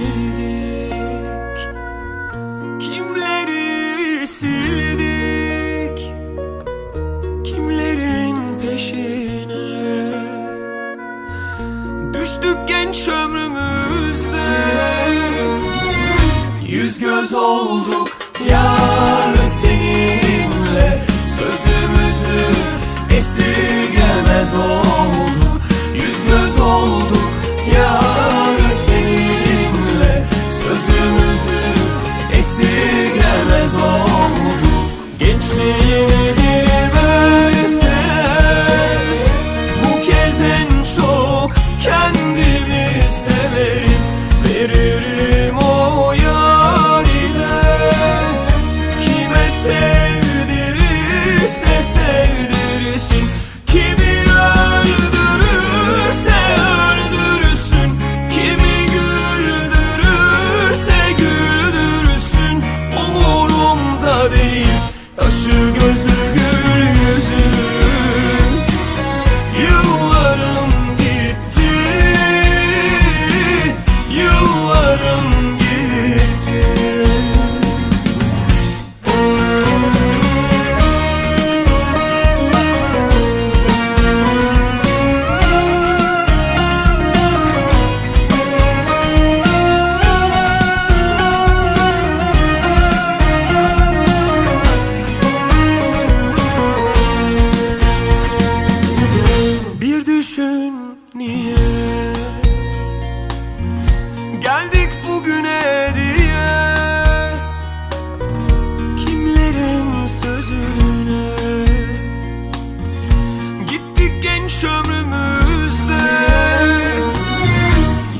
Sevdik? Kimleri sildik? Kimlerin peşine? Düştük genç ömrümüzde. Yüz göz olduk yar seninle. Sözümüzü esirgemez kendimi severim. Veririm o yarine Kime sevdirirse sevdirsin. Kimi öldürürse öldürsün Kimi güldürürse güldürsün Umurumda değil. Kaşı gözü gül genç ömrümüzde.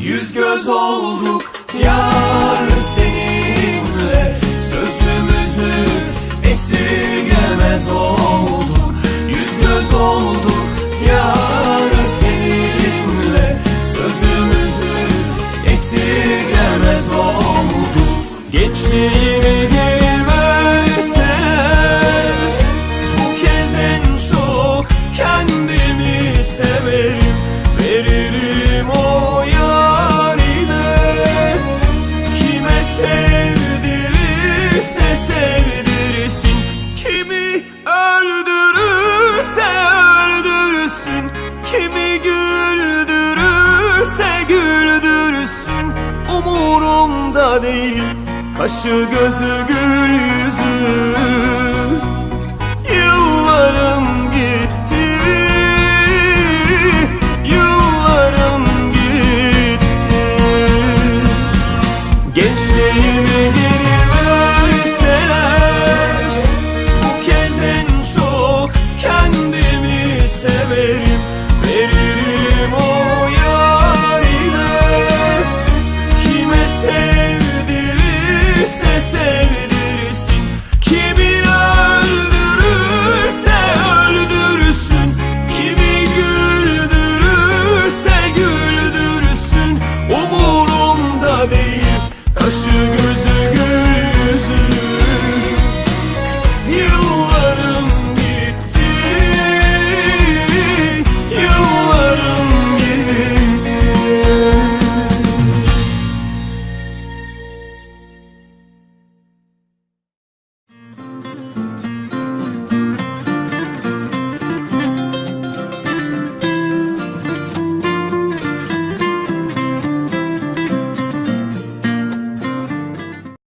Yüz göz olduk yar seninle. Sözümüzü esirgemez olduk. Yüz göz olduk yar seninle. Sözümüzü esirgemez olduk. Gençliğimi sevdirirse sevdirsin Kimi öldürürse öldürsün Kimi güldürürse güldürsün Umurumda değil. Kaşı gözü gül yüzü güldürürse güldürsün Umurumda değil